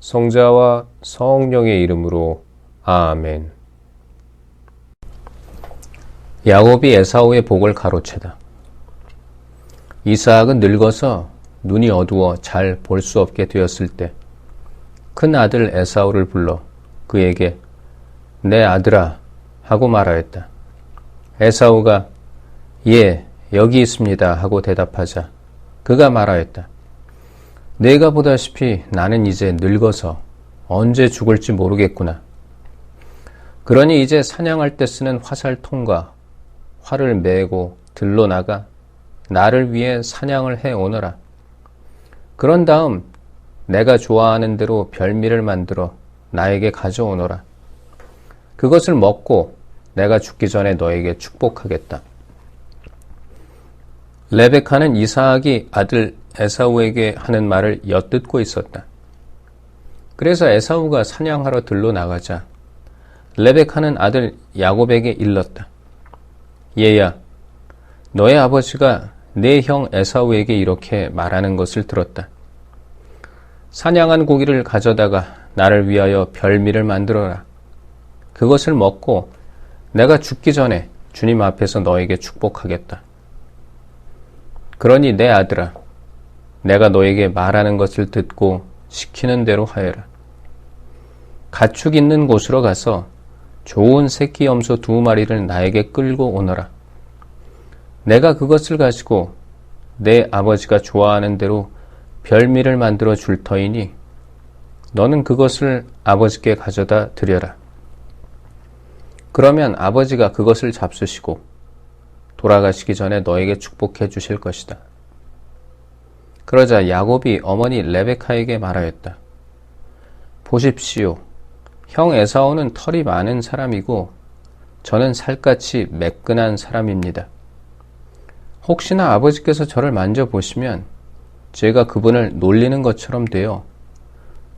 성자와 성령의 이름으로 아멘. 야곱이 에사오의 복을 가로채다. 이삭은 늙어서 눈이 어두워 잘 볼 수 없게 되었을 때 큰 아들 에사오를 불러 그에게 내 아들아 하고 말하였다. 에사오가 예, 여기 있습니다 하고 대답하자 그가 말하였다. 내가 보다시피 나는 이제 늙어서 언제 죽을지 모르겠구나. 그러니 이제 사냥할 때 쓰는 화살통과 활을 메고 들로 나가 나를 위해 사냥을 해 오너라. 그런 다음 내가 좋아하는 대로 별미를 만들어 나에게 가져오너라. 그것을 먹고 내가 죽기 전에 너에게 축복하겠다. 레베카는 이사학이 아들 에사우에게 하는 말을 엿듣고 있었다. 그래서 에사우가 사냥하러 들로 나가자 레베카는 아들 야곱에게 일렀다. 얘야, 너의 아버지가 내 형 에사우에게 이렇게 말하는 것을 들었다. 사냥한 고기를 가져다가 나를 위하여 별미를 만들어라. 그것을 먹고 내가 죽기 전에 주님 앞에서 너에게 축복하겠다. 그러니 내 아들아, 내가 너에게 말하는 것을 듣고 시키는 대로 하여라. 가축 있는 곳으로 가서 좋은 새끼 염소 두 마리를 나에게 끌고 오너라. 내가 그것을 가지고 내 아버지가 좋아하는 대로 별미를 만들어 줄 터이니 너는 그것을 아버지께 가져다 드려라. 그러면 아버지가 그것을 잡수시고 돌아가시기 전에 너에게 축복해 주실 것이다. 그러자 야곱이 어머니 레베카에게 말하였다. 보십시오. 형 에사오는 털이 많은 사람이고 저는 살갗이 매끈한 사람입니다. 혹시나 아버지께서 저를 만져보시면 제가 그분을 놀리는 것처럼 되어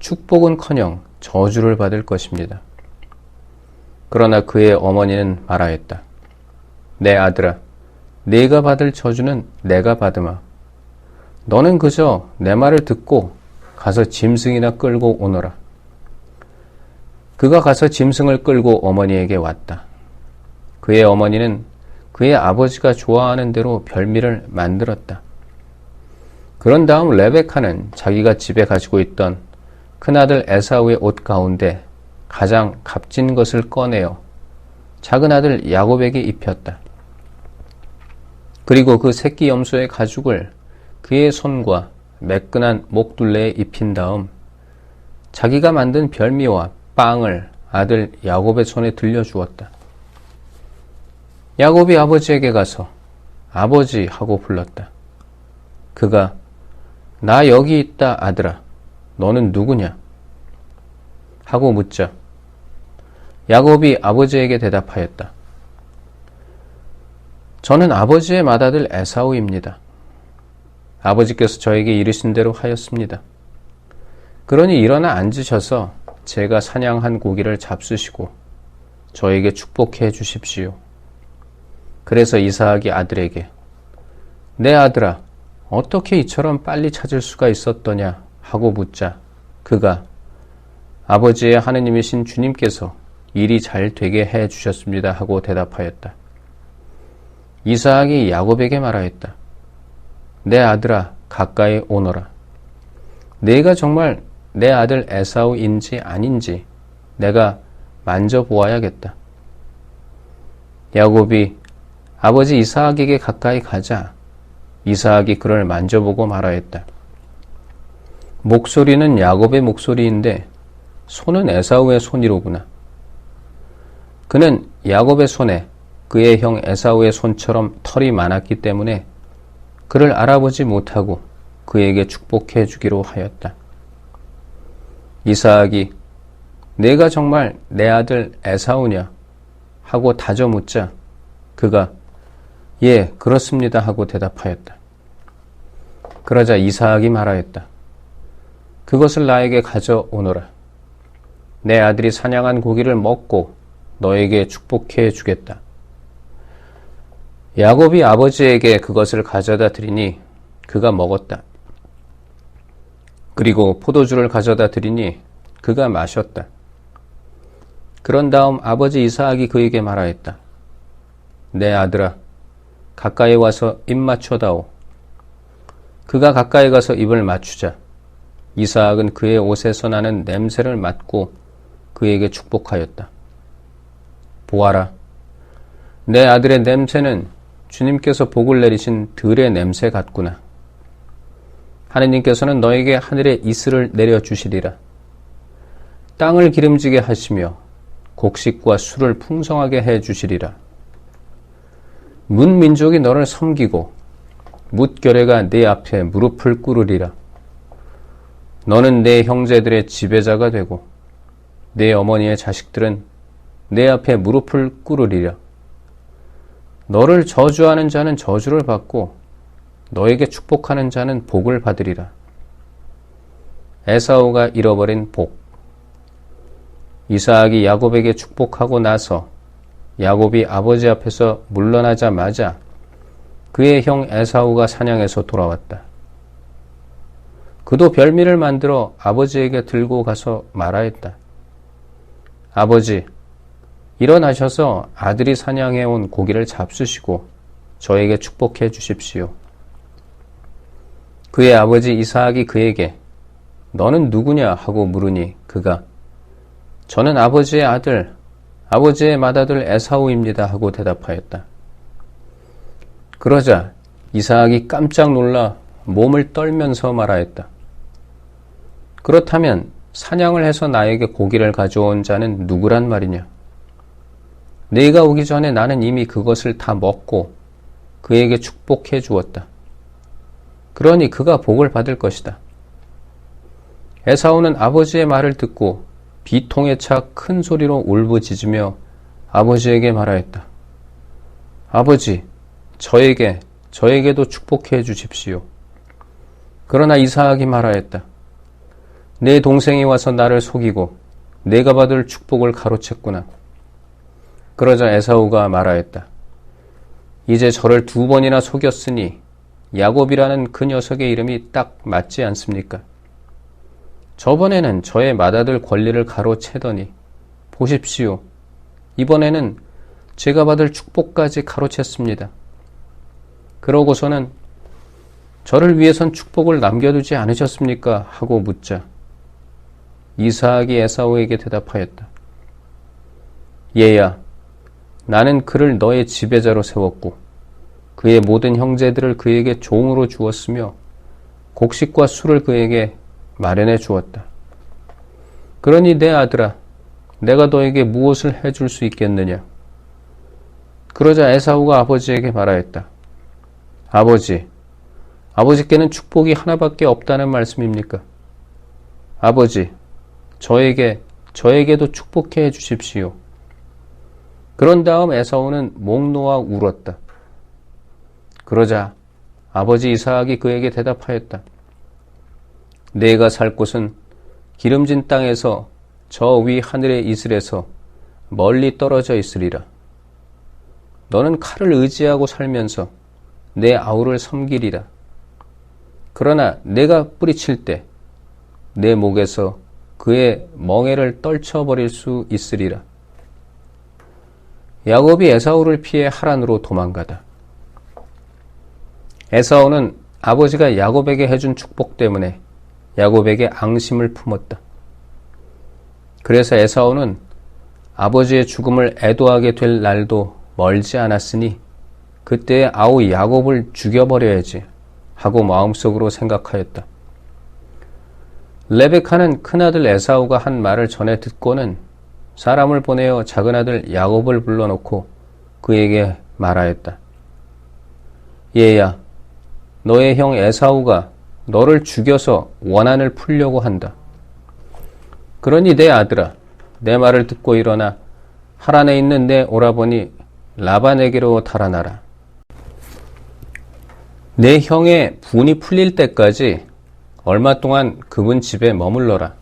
축복은커녕 저주를 받을 것입니다. 그러나 그의 어머니는 말하였다. 내 아들아, 네가 받을 저주는 내가 받으마. 너는 그저 내 말을 듣고 가서 짐승이나 끌고 오너라. 그가 가서 짐승을 끌고 어머니에게 왔다. 그의 어머니는 그의 아버지가 좋아하는 대로 별미를 만들었다. 그런 다음 레베카는 자기가 집에 가지고 있던 큰아들 에사우의 옷 가운데 가장 값진 것을 꺼내어 작은 아들 야곱에게 입혔다. 그리고 그 새끼 염소의 가죽을 그의 손과 매끈한 목둘레에 입힌 다음 자기가 만든 별미와 빵을 아들 야곱의 손에 들려주었다. 야곱이 아버지에게 가서 아버지 하고 불렀다. 그가 나 여기 있다 아들아 너는 누구냐? 하고 묻자 야곱이 아버지에게 대답하였다. 저는 아버지의 맏아들 에사우입니다. 아버지께서 저에게 이르신 대로 하였습니다. 그러니 일어나 앉으셔서 제가 사냥한 고기를 잡수시고 저에게 축복해 주십시오. 그래서 이사학이 아들에게 내 아들아 어떻게 이처럼 빨리 찾을 수가 있었더냐 하고 묻자 그가 아버지의 하느님이신 주님께서 일이 잘 되게 해 주셨습니다 하고 대답하였다. 이사학이 야곱에게 말하였다. 내 아들아 가까이 오너라. 내가 정말 내 아들 에사우인지 아닌지 내가 만져보아야겠다. 야곱이 아버지 이사학에게 가까이 가자 이사학이 그를 만져보고 말하였다. 목소리는 야곱의 목소리인데 손은 에사우의 손이로구나. 그는 야곱의 손에 그의 형 에사우의 손처럼 털이 많았기 때문에 그를 알아보지 못하고 그에게 축복해 주기로 하였다. 이사학이 내가 정말 내 아들 에사오냐? 하고 다져 묻자 그가 예, 그렇습니다 하고 대답하였다. 그러자 이삭이 말하였다. 그것을 나에게 가져오너라. 내 아들이 사냥한 고기를 먹고 너에게 축복해 주겠다. 야곱이 아버지에게 그것을 가져다 드리니 그가 먹었다. 그리고 포도주를 가져다 드리니 그가 마셨다. 그런 다음 아버지 이삭이 그에게 말하였다. 내 아들아, 가까이 와서 입 맞춰다오. 그가 가까이 가서 입을 맞추자. 이삭은 그의 옷에서 나는 냄새를 맡고 그에게 축복하였다. 보아라. 내 아들의 냄새는 주님께서 복을 내리신 들의 냄새 같구나. 하느님께서는 너에게 하늘의 이슬을 내려 주시리라. 땅을 기름지게 하시며 곡식과 술을 풍성하게 해 주시리라. 문 민족이 너를 섬기고 뭇결레가 네 앞에 무릎을 꿇으리라. 너는 내 형제들의 지배자가 되고 내 어머니의 자식들은 내 앞에 무릎을 꿇으리라. 너를 저주하는 자는 저주를 받고 너에게 축복하는 자는 복을 받으리라. 에사오가 잃어버린 복. 이삭이 야곱에게 축복하고 나서 야곱이 아버지 앞에서 물러나자마자 그의 형 에사오가 사냥해서 돌아왔다. 그도 별미를 만들어 아버지에게 들고 가서 말하였다. 아버지, 일어나셔서 아들이 사냥해 온 고기를 잡수시고 저에게 축복해 주십시오. 그의 아버지 이삭이 그에게 너는 누구냐 하고 물으니 그가 저는 아버지의 아들, 아버지의 맏아들 에사우입니다 하고 대답하였다. 그러자 이삭이 깜짝 놀라 몸을 떨면서 말하였다. 그렇다면 사냥을 해서 나에게 고기를 가져온 자는 누구란 말이냐? 네가 오기 전에 나는 이미 그것을 다 먹고 그에게 축복해 주었다. 그러니 그가 복을 받을 것이다. 에사오는 아버지의 말을 듣고 비통에 차 큰 소리로 울부짖으며 아버지에게 말하였다. 아버지, 저에게, 저에게도 축복해 주십시오. 그러나 이삭이 말하였다. 내 동생이 와서 나를 속이고 내가 받을 축복을 가로챘구나. 그러자 에사우가 말하였다. 이제 저를 두 번이나 속였으니 야곱이라는 그 녀석의 이름이 딱 맞지 않습니까? 저번에는 저의 맏아들 권리를 가로채더니 보십시오. 이번에는 제가 받을 축복까지 가로챘습니다. 그러고서는 저를 위해선 축복을 남겨두지 않으셨습니까? 하고 묻자 이삭이 에사오에게 대답하였다. 얘야, 나는 그를 너의 지배자로 세웠고 그의 모든 형제들을 그에게 종으로 주었으며 곡식과 술을 그에게 마련해 주었다. 그러니 내 아들아, 내가 너에게 무엇을 해줄 수 있겠느냐? 그러자 에사우가 아버지에게 말하였다. 아버지, 아버지께는 축복이 하나밖에 없다는 말씀입니까? 아버지, 저에게, 저에게도 축복해 주십시오. 그런 다음 에사오는 목 놓아 울었다. 그러자 아버지 이삭이 그에게 대답하였다. 내가 살 곳은 기름진 땅에서 저 위 하늘의 이슬에서 멀리 떨어져 있으리라. 너는 칼을 의지하고 살면서 내 아우를 섬기리라. 그러나 내가 뿌리칠 때 내 목에서 그의 멍에를 떨쳐버릴 수 있으리라. 야곱이 에사오를 피해 하란으로 도망가다. 에사오는 아버지가 야곱에게 해준 축복 때문에 야곱에게 앙심을 품었다. 그래서 에사오는 아버지의 죽음을 애도하게 될 날도 멀지 않았으니 그때 아우 야곱을 죽여버려야지 하고 마음속으로 생각하였다. 레베카는 큰아들 에사오가 한 말을 전해 듣고는 사람을 보내어 작은 아들 야곱을 불러놓고 그에게 말하였다. 얘야, 너의 형 에사오가 너를 죽여서 원한을 풀려고 한다. 그러니 내 아들아, 내 말을 듣고 일어나 하란에 있는 내 오라버니 라반에게로 달아나라. 내 형의 분이 풀릴 때까지 얼마 동안 그분 집에 머물러라.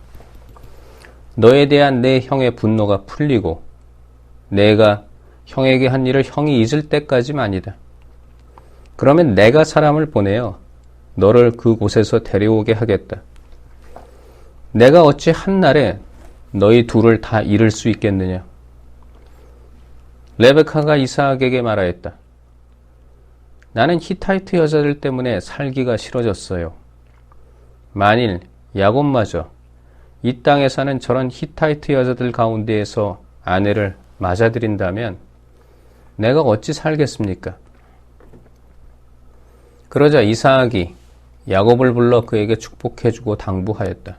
너에 대한 내 형의 분노가 풀리고 내가 형에게 한 일을 형이 잊을 때까지만이다. 그러면 내가 사람을 보내어 너를 그곳에서 데려오게 하겠다. 내가 어찌 한날에 너희 둘을 다 잃을 수 있겠느냐? 레베카가 이삭에게 말하였다. 나는 히타이트 여자들 때문에 살기가 싫어졌어요. 만일 야곱마저 이 땅에 사는 저런 히타이트 여자들 가운데에서 아내를 맞아들인다면 내가 어찌 살겠습니까? 그러자 이삭이 야곱을 불러 그에게 축복해주고 당부하였다.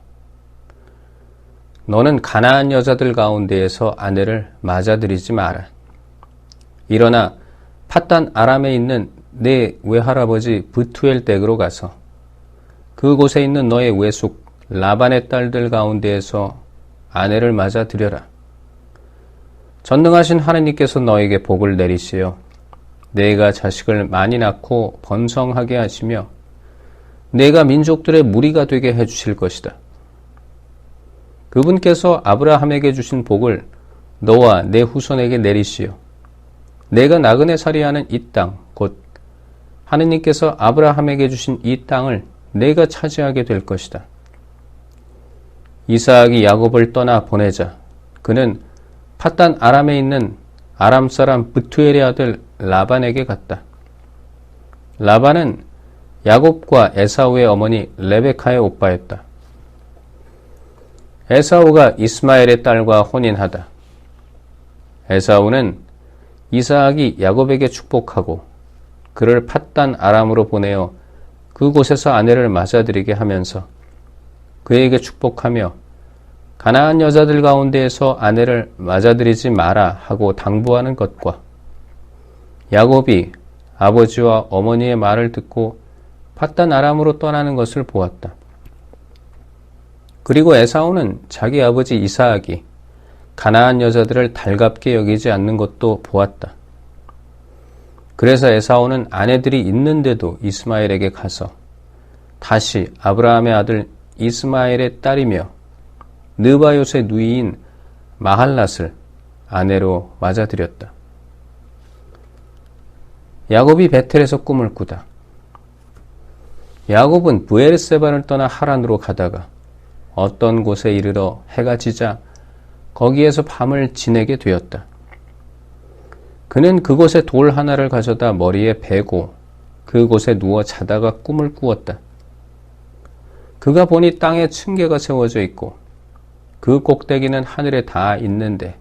너는 가나안 여자들 가운데에서 아내를 맞아들이지 마라. 일어나 팟단 아람에 있는 내 외할아버지 브투엘 댁으로 가서 그곳에 있는 너의 외숙 라반의 딸들 가운데에서 아내를 맞아 들여라. 전능하신 하느님께서 너에게 복을 내리시어 내가 자식을 많이 낳고 번성하게 하시며 내가 민족들의 무리가 되게 해주실 것이다. 그분께서 아브라함에게 주신 복을 너와 내 후손에게 내리시어 내가 나그네 살이하는 이 땅, 곧 하느님께서 아브라함에게 주신 이 땅을 내가 차지하게 될 것이다. 이삭이 야곱을 떠나 보내자 그는 팟단 아람에 있는 아람 사람 브투엘의 아들 라반에게 갔다. 라반은 야곱과 에사우의 어머니 레베카의 오빠였다. 에사우가 이스마엘의 딸과 혼인하다. 에사우는 이삭이 야곱에게 축복하고 그를 팟단 아람으로 보내어 그곳에서 아내를 맞아들이게 하면서 그에게 축복하며 가나안 여자들 가운데에서 아내를 맞아들이지 마라 하고 당부하는 것과 야곱이 아버지와 어머니의 말을 듣고 팟단 아람으로 떠나는 것을 보았다. 그리고 에사오는 자기 아버지 이사악이 가나안 여자들을 달갑게 여기지 않는 것도 보았다. 그래서 에사오는 아내들이 있는데도 이스마엘에게 가서 다시 아브라함의 아들 이스마엘의 딸이며 느바요의 누이인 마할랏을 아내로 맞아들였다. 야곱이 베텔에서 꿈을 꾸다. 야곱은 부에르세바를 떠나 하란으로 가다가 어떤 곳에 이르러 해가 지자 거기에서 밤을 지내게 되었다. 그는 그곳에 돌 하나를 가져다 머리에 베고 그곳에 누워 자다가 꿈을 꾸었다. 그가 보니 땅에 층계가 세워져 있고 그 꼭대기는 하늘에 다 있는데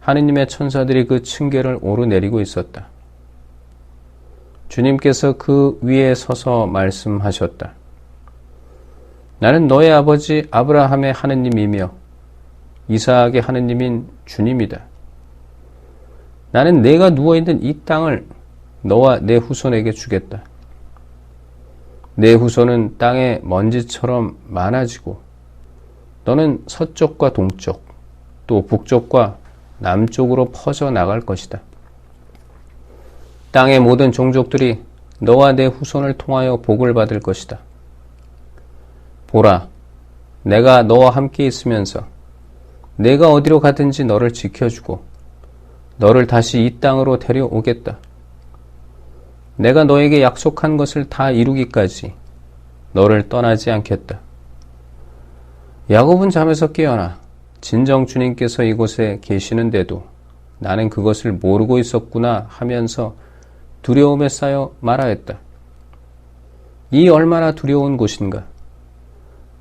하느님의 천사들이 그 층계를 오르내리고 있었다. 주님께서 그 위에 서서 말씀하셨다. 나는 너의 아버지 아브라함의 하느님이며 이삭의 하느님인 주님이다. 나는 내가 누워있는 이 땅을 너와 내 후손에게 주겠다. 내 후손은 땅의 먼지처럼 많아지고 너는 서쪽과 동쪽 또 북쪽과 남쪽으로 퍼져 나갈 것이다. 땅의 모든 종족들이 너와 내 후손을 통하여 복을 받을 것이다. 보라, 내가 너와 함께 있으면서 내가 어디로 가든지 너를 지켜주고 너를 다시 이 땅으로 데려오겠다. 내가 너에게 약속한 것을 다 이루기까지 너를 떠나지 않겠다. 야곱은 잠에서 깨어나 진정 주님께서 이곳에 계시는데도 나는 그것을 모르고 있었구나 하면서 두려움에 쌓여 말하였다. 이 얼마나 두려운 곳인가?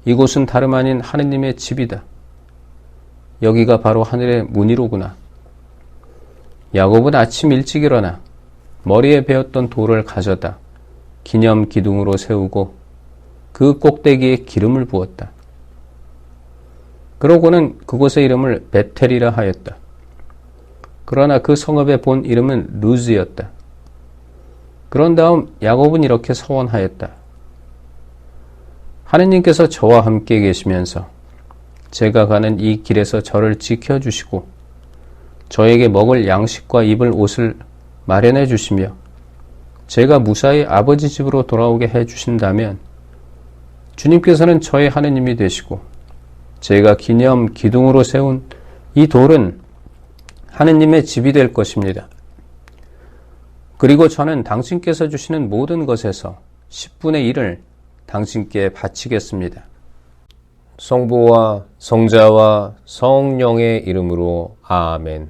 이곳은 다름 아닌 하느님의 집이다. 여기가 바로 하늘의 문이로구나. 야곱은 아침 일찍 일어나 머리에 베었던 돌을 가져다 기념 기둥으로 세우고 그 꼭대기에 기름을 부었다. 그러고는 그곳의 이름을 베텔이라 하였다. 그러나 그 성읍의 본 이름은 루즈였다. 그런 다음 야곱은 이렇게 서원하였다. 하느님께서 저와 함께 계시면서 제가 가는 이 길에서 저를 지켜주시고 저에게 먹을 양식과 입을 옷을 마련해 주시며 제가 무사히 아버지 집으로 돌아오게 해 주신다면 주님께서는 저의 하느님이 되시고 제가 기념 기둥으로 세운 이 돌은 하느님의 집이 될 것입니다. 그리고 저는 당신께서 주시는 모든 것에서 10분의 1을 당신께 바치겠습니다. 성부와 성자와 성령의 이름으로 아멘.